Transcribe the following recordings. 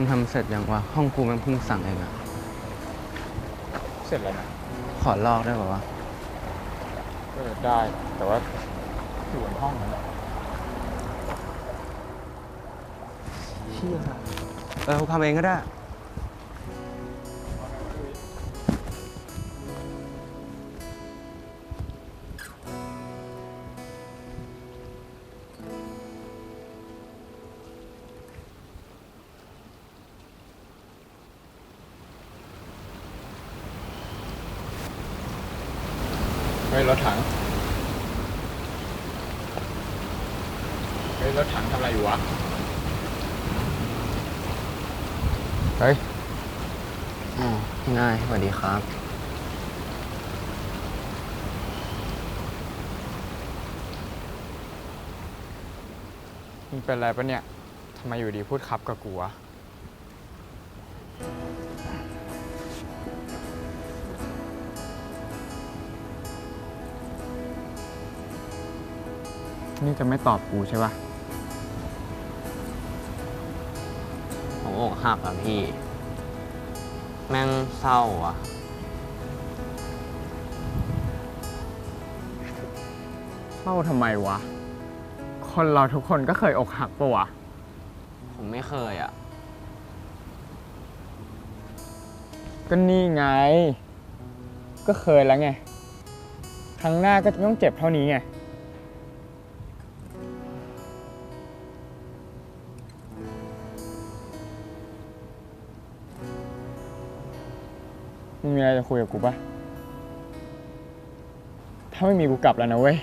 มึงทำเสร็จยังวะ ห้องกูแม่งเพิ่งสั่งเองอะเสร็จแล้วนะขอลอกได้ป่าวะเออได้ แต่ว่าอยู่บนห้องนั่นแหละเชี่ยเออกูทำเองก็ได้ ฮ้ยรถถังเฮ้ยรถถังทำอะไรอยู่วะเฮ้ยอ๋อง่ายสวัสดีครับ มึงเป็นอะไรปะเนี่ยทำไมอยู่ดีพูดครับกับกูวะ นี่จะไม่ตอบกูใช่ปะผมอกหักอะพี่ แม่งเศร้าอะเศร้าทำไมวะ คนเราทุกคนก็เคยอกหักปะวะ ผมไม่เคยอะก็นี่ไง ก็เคยแล้วไง ครั้งหน้าก็จะต้องเจ็บเท่านี้ไง มึงมีอะไรจะคุยกับกูปะถ้าไม่มีกูกลับแล้วนะเว้ย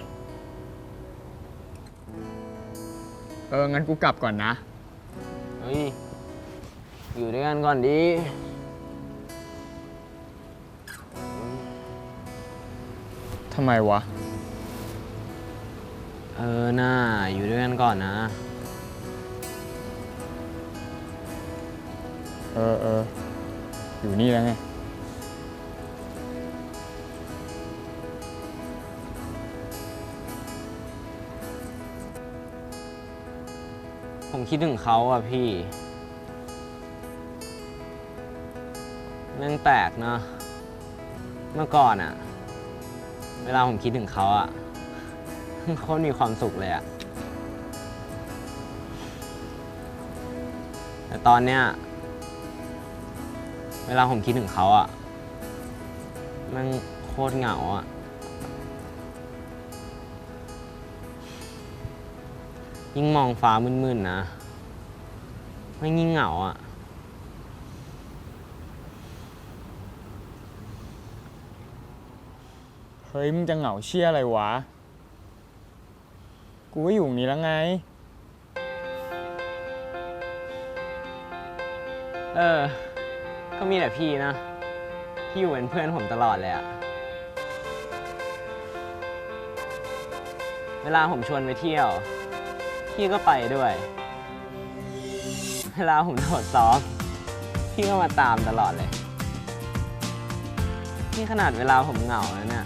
เออ งั้นกูกลับก่อนนะ เฮ้ย อยู่ด้วยกันก่อนดีทำไมวะ เออน่าอยู่ด้วยกันก่อนนะ เออเอออยู่นี่แล้วไง ผมคิดถึงเขาอะพี่แม่งแปลกเนอะเมื่อก่อนอะเวลาผมคิดถึงเขาอะเขามีความสุขเลยอะแต่ตอนเนี้ยเวลาผมคิดถึงเขาอะม่งโคตรเหงาอะ ยิ่งมองฟ้ามึนๆนะไม่งยิ่งเหงาอะเฮ้ยมึงจะเหงาเชี่ยอะไรวะ กูก็อยู่ตรงนี้แล้วไง เออ ก็มีแต่พี่นะ พี่อยู่เป็นเพื่อนผมตลอดเลยอะเวลาผมชวนไปเที่ยว พี่ก็ไปด้วย เวลาผมโดดซ้อม พี่ก็มาตามตลอดเลย นี่ขนาดเวลาผมเหงาแล้วเนี่ย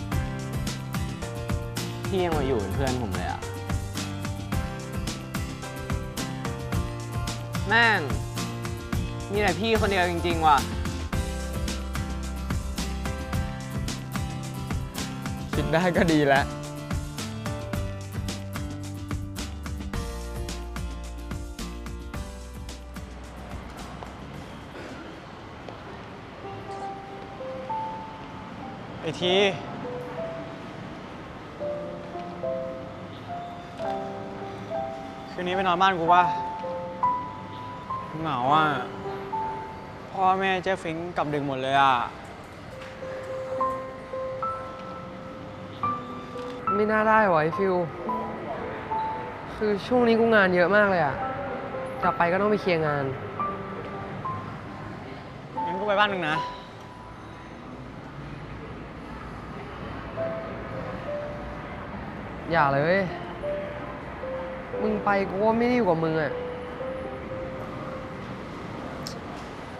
พี่ยังมาอยู่เป็นเพื่อนผมเลยอะแม่งมีแต่พี่คนเดียวจริงๆว่ะ คิดได้ก็ดีแล้ว ไอที คืนนี้ไปนอนบ้านกูป่ะเหงาอะ พ่อแม่เจ๊ฟิงกลับดึกหมดเลยอะ ไม่น่าได้วะไอ้ฟิลคือช่วงนี้กูงานเยอะมากเลยอะกลับไปก็ต้องไปเคลียร์งาน งั้นกูไปบ้านมึงนะ อย่าเลย มึงไปกูว่าไม่ดีกว่ามึงอะ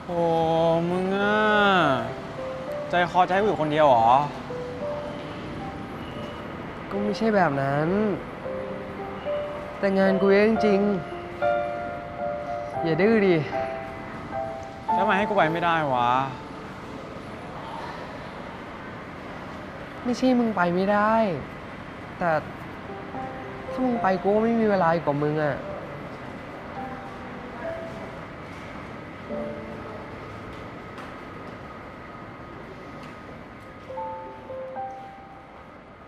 โอ้มึงอะใจคอจะให้กูอยู่คนเดียวเหรอ ก็ไม่ใช่แบบนั้น แต่งานกูเองจริงอย่าดื้อดิทำไมให้กูไปไม่ได้วะ ไม่ใช่มึงไปไม่ได้ แต่ถ้ามึงไปกูก็ไม่มีเวลาอีกกว่ามึงอะ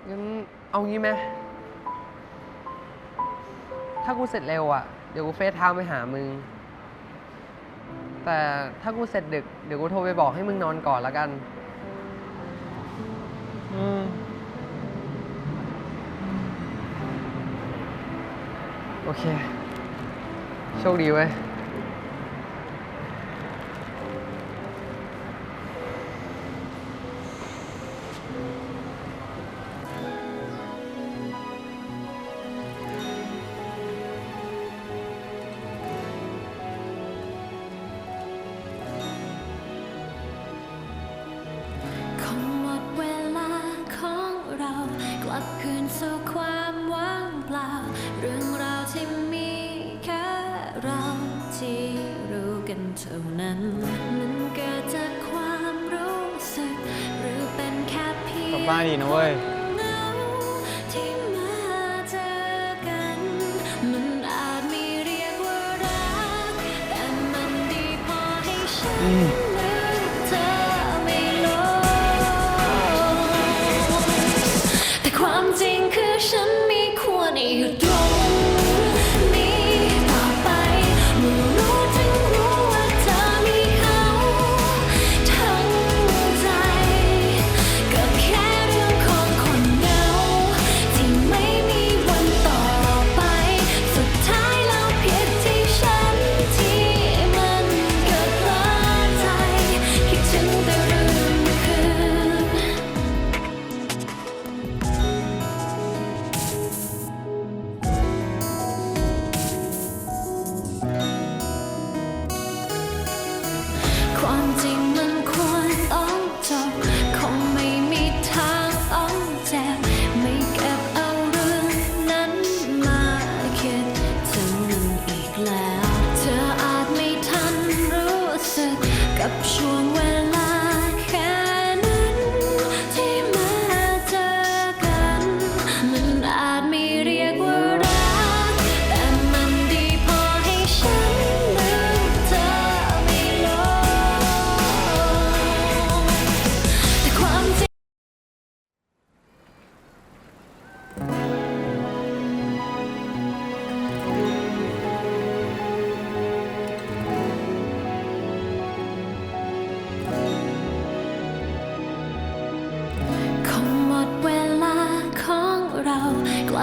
งั้นเอางี้ไหมถ้ากูเสร็จเร็วอะเดี๋ยวกูเฟซไทม์ไปหามึง แต่ถ้ากูเสร็จดึก เดี๋ยวกูโทรไปบอกให้มึงนอนก่อนละกัน อืม โอเค โชคดีไว้ บ้าดีนะเว้ย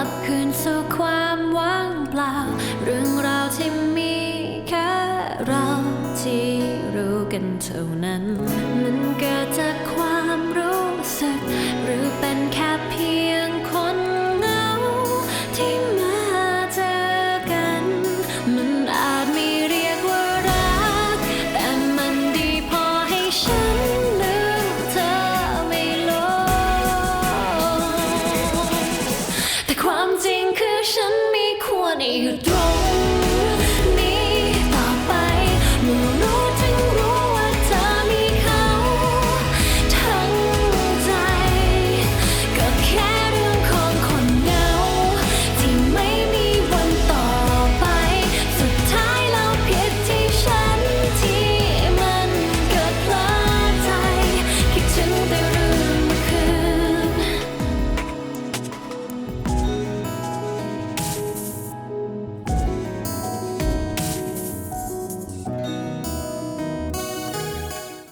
ลับคืนสู่ความว่างเปล่า เรื่องราวที่มีแค่เราที่รู้กันเท่านั้น มันเกิดจากความรู้สึกหรือเป็น